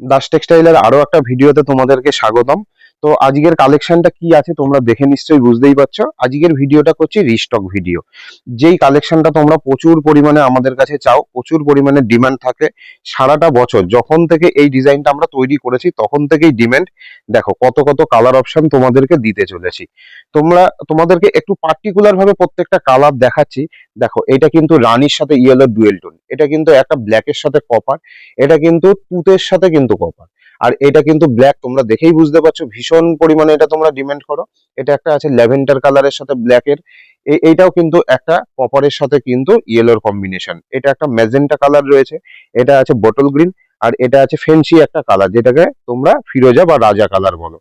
দাস টেক্সটাইলের আরও একটা ভিডিওতে তোমাদেরকে স্বাগতম। তো আজকের কালেকশনটা কি আছে তোমরা দেখে নিশ্চয়ই বুঝতেই পারছ। আজকের ভিডিওটা করছি রিস্টক ভিডিও যেই কালেকশনটা তোমরা প্রচুর পরিমাণে আমাদের কাছে চাও, প্রচুর পরিমাণে ডিমান্ড থাকে, সারাটা বছর যখন থেকে এই ডিজাইনটা আমরা তৈরি করেছি, তখন থেকেই ডিমান্ড দেখো কত কত কালার অপশন তোমাদেরকে দিতে চলেছি। তোমরা, তোমাদেরকে একটু পার্টিকুলার ভাবে প্রত্যেকটা কালার দেখাচ্ছি। দেখো, এটা কিন্তু রানির সাথে ইয়েলো ডুয়েল টোন এটা কিন্তু একটা ব্ল্যাকের সাথে কপার এটা কিন্তু তুতের সাথে কিন্তু কপার আর এটা কিন্তু ব্ল্যাক তোমরা দেখেই বুঝতে পারছ, ভীষণ পরিমাণে এটা তোমরা ডিমান্ড করো। এটা একটা আছে ল্যাভেন্ডার কালারের সাথে ব্ল্যাকের এইটাও কিন্তু একটা কপারের সাথে কিন্তু ইয়েলোর কম্বিনেশন এটা একটা ম্যাজেন্টা কালার রয়েছে, এটা আছে বটল গ্রিন আর এটা আছে ফেন্সি একটা কালার যেটাকে তোমরা ফিরোজা বা রাজা কালার বলো।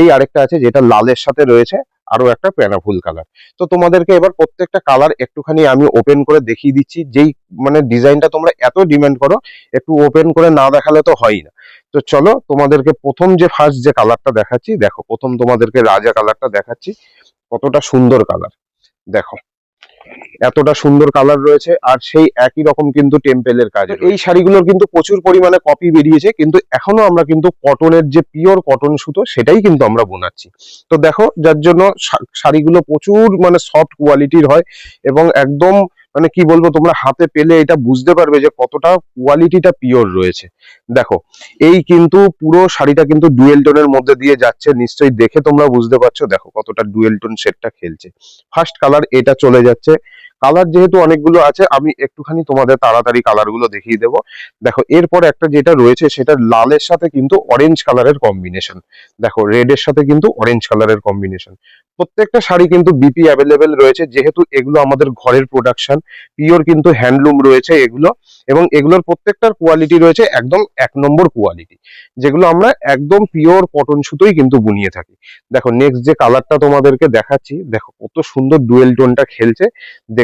এই আরেকটা আছে যেটা লালের সাথে রয়েছে আরও একটা প্যানাফুল কালার তো তোমাদেরকে এবার প্রত্যেকটা কালার একটুখানি আমি ওপেন করে দেখিয়ে দিচ্ছি, যেই মানে ডিজাইনটা তোমরা এত ডিমান্ড করো, একটু ওপেন করে না দেখালে তো হয় না। তো চলো, তোমাদেরকে প্রথম যে ফার্স্ট যে কালারটা দেখাচ্ছি, দেখো, প্রথম তোমাদেরকে রাজা কালারটা দেখাচ্ছি, কতটা সুন্দর কালার দেখো এতটা সুন্দর কালার রয়েছে আর সেই একই রকম কিন্তু টেম্পেলের কাজ এই শাড়িগুলোর কিন্তু প্রচুর পরিমাণে কপি বেরিয়েছে কিন্তু এখনও আমরা কিন্তু কটনের যে পিওর কটন সুতো সেটাই কিন্তু আমরা বোনাচ্ছি। তো দেখো যার জন্য শাড়িগুলো প্রচুর মানে সফট কোয়ালিটির হয় এবং একদম মানে কি বলব, তোমরা হাতে পেলে এটা বুঝতে পারবে যে কতটা কোয়ালিটিটা পিওর রয়েছে। দেখো, এই কিন্তু পুরো শাড়িটা কিন্তু ডুয়েল টোনের মধ্যে দিয়ে যাচ্ছে, নিশ্চয়ই দেখে তোমরা বুঝতে পারছ। দেখো কতটা ডুয়েল টোন সেটটা খেলছে। ফার্স্ট কালার এটা চলে যাচ্ছে। কালার যেহেতু অনেকগুলো আছে, আমি একটুখানি তোমাদের তাড়াতাড়ি কালারগুলো দেখিয়ে দেবো। দেখো, এরপর একটা যেটা রয়েছে, সেটা লালের সাথে কিন্তু অরেঞ্জ কালারের কম্বিনেশন দেখো রেড এর সাথে কিন্তু অরেঞ্জ কালারের কম্বিনেশন প্রত্যেকটা শাড়ি কিন্তু বিপি অ্যাভেলেবেল রয়েছে, যেহেতু এগুলো আমাদের ঘরের প্রোডাকশন পিওর কিন্তু হ্যান্ডলুম রয়েছে এগুলো, এবং এগুলোর প্রত্যেকটার কোয়ালিটি রয়েছে একদম এক নম্বর কোয়ালিটি যেগুলো আমরা একদম পিওর কটন সুতোই কিন্তু বুনিয়ে থাকি। দেখো নেক্সট যে কালারটা তোমাদেরকে দেখাচ্ছি, দেখো, কত সুন্দর ডুয়েল টোনটা খেলছে।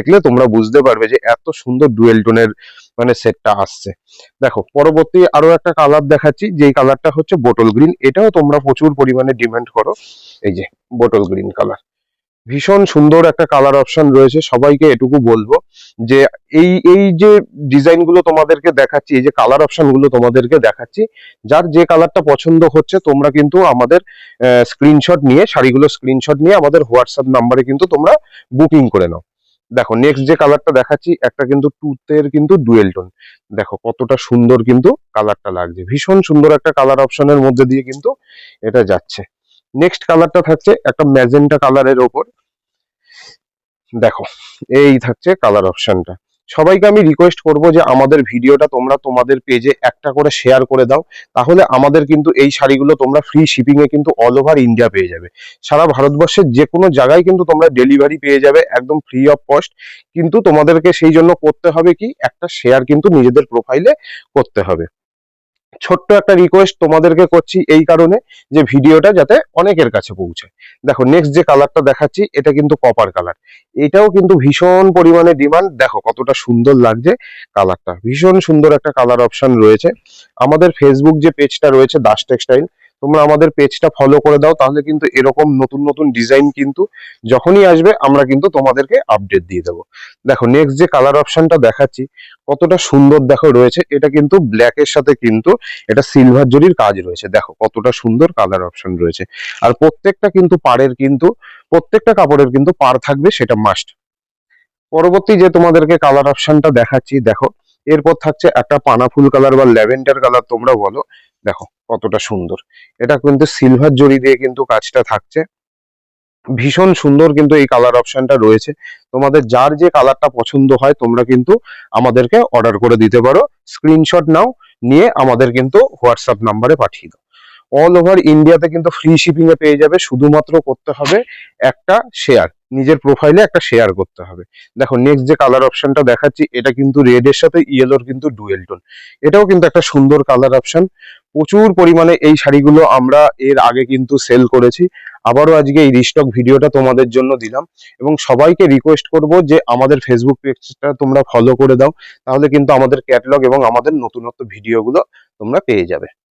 দেখলে তোমরা বুঝতে পারবে যে এত সুন্দর ডুয়েল টোনের মানে সেটটা আসছে। দেখো, পরবর্তী আরও একটা কালার দেখাচ্ছি, যেই কালারটা হচ্ছে বোটল গ্রিন এটাও তোমরা প্রচুর পরিমাণে ডিমান্ড করো। এই যে বোটল গ্রিন কালার ভীষণ সুন্দর একটা কালার অপশন রয়েছে। সবাইকে এটুকু বলব যে, এই এই যে ডিজাইনগুলো তোমাদেরকে দেখাচ্ছি, এই যে কালার অপশনগুলো তোমাদেরকে দেখাচ্ছি, যার যে কালারটা পছন্দ হচ্ছে, তোমরা কিন্তু আমাদের স্ক্রিনশট নিয়ে, শাড়িগুলো স্ক্রিনশট নিয়ে আমাদের হোয়াটসঅ্যাপ নাম্বারে কিন্তু তোমরা বুকিং করে নাও। দেখো নেক্সট যে কালারটা দেখাচ্ছি, একটা কিন্তু টুথের কিন্তু ডুয়েল টোন দেখো, কতটা সুন্দর কিন্তু কালারটা লাগছে। ভীষণ সুন্দর একটা কালার অপশনের মধ্যে দিয়ে কিন্তু এটা যাচ্ছে। নেক্সট কালারটা থাকছে একটা ম্যাজেন্টা কালারের ওপর। দেখো, এই থাকছে কালার অপশনটা সবাইকে আমি রিকোয়েস্ট করব যে আমাদের ভিডিওটা তোমরা তোমাদের পেজে একটা করে শেয়ার করে দাও। তাহলে আমাদের কিন্তু এই শাড়িগুলো তোমরা ফ্রি শিপিংয়ে কিন্তু অল ওভার ইন্ডিয়া পেয়ে যাবে। সারা ভারতবর্ষের যে কোনো জায়গায় কিন্তু তোমরা ডেলিভারি পেয়ে যাবে একদম ফ্রি অফ কস্ট কিন্তু তোমাদেরকে সেই জন্য করতে হবে কি? একটা শেয়ার কিন্তু নিজেদের প্রোফাইলে করতে হবে। ছোট্ট একটা রিকোয়েস্ট তোমাদেরকে করছি এই কারণে যে ভিডিওটা যাতে অনেকের কাছে পৌঁছে দেখো নেক্সট যে কালারটা দেখাচ্ছি, এটা কিন্তু কপার কালার এটাও কিন্তু ভীষণ পরিমাণে ডিমান্ড দেখো, কতটা সুন্দর লাগছে কালারটা ভীষণ সুন্দর একটা কালার অপশন রয়েছে। আমাদের ফেসবুক যে পেজটা রয়েছে, দাস টেক্সটাইল তোমরা আমাদের পেজটা ফলো করে দাও, তাহলে কিন্তু এরকম নতুন নতুন ডিজাইন কিন্তু যখনই আসবে, আমরা কিন্তু তোমাদেরকে আপডেট দিয়ে দেবো। দেখো নেক্সট যে কালার অপশনটা দেখাচ্ছি, কতটা সুন্দর দেখো রয়েছে, এটা কিন্তু ব্ল্যাক এর সাথে কিন্তু এটা সিলভার জরির কাজ রয়েছে। দেখো, কতটা সুন্দর কালার অপশন রয়েছে। আর প্রত্যেকটা কিন্তু পাড়ের কিন্তু, প্রত্যেকটা কাপড়ের কিন্তু পার থাকবে, সেটা মাস্ট পরবর্তী যে তোমাদেরকে কালার অপশনটা দেখাচ্ছি, দেখো, এরপর থাকছে একটা পানা ফুল কালার বা ল্যাভেন্ডার কালার তোমরা বলো। দেখো কতটা সুন্দর। এটা কিন্তু সিলভার জরি দিয়ে কিন্তু কাজটা থাকছে। ভীষণ সুন্দর কিন্তু এই কালার অপশনটা রয়েছে। তোমাদের যার যে কালারটা পছন্দ হয়, তোমরা কিন্তু আমাদেরকে অর্ডার করে দিতে পারো। স্ক্রিনশট নাও, নিয়ে আমাদের কিন্তু হোয়াটসঅ্যাপ নাম্বারে পাঠিয়ে দাও। অল ওভার ইন্ডিয়াতে কিন্তু ফ্রি শিপিং এ পেয়ে যাবে। শুধুমাত্র করতে হবে একটা শেয়ার নিজের প্রোফাইলে একটা শেয়ার করতে হবে। দেখো নেক্সট যে কালার অপশনটা দেখাচ্ছি, এটা কিন্তু রেড এর সাথে ইয়েলোর কিন্তু ডুয়েল টোন এটাও কিন্তু একটা সুন্দর কালার অপশন প্রচুর পরিমাণে এই শাড়িগুলো আমরা এর আগে কিন্তু সেল করেছি। আবারও আজকে এই রিস্টক ভিডিওটা তোমাদের জন্য দিলাম। এবং সবাইকে রিকোয়েস্ট করব যে আমাদের ফেসবুক পেজটা তোমরা ফলো করে দাও। তাহলে কিন্তু আমাদের ক্যাটালগ এবং আমাদের নতুনত্ব ভিডিওগুলো তোমরা পেয়ে যাবে।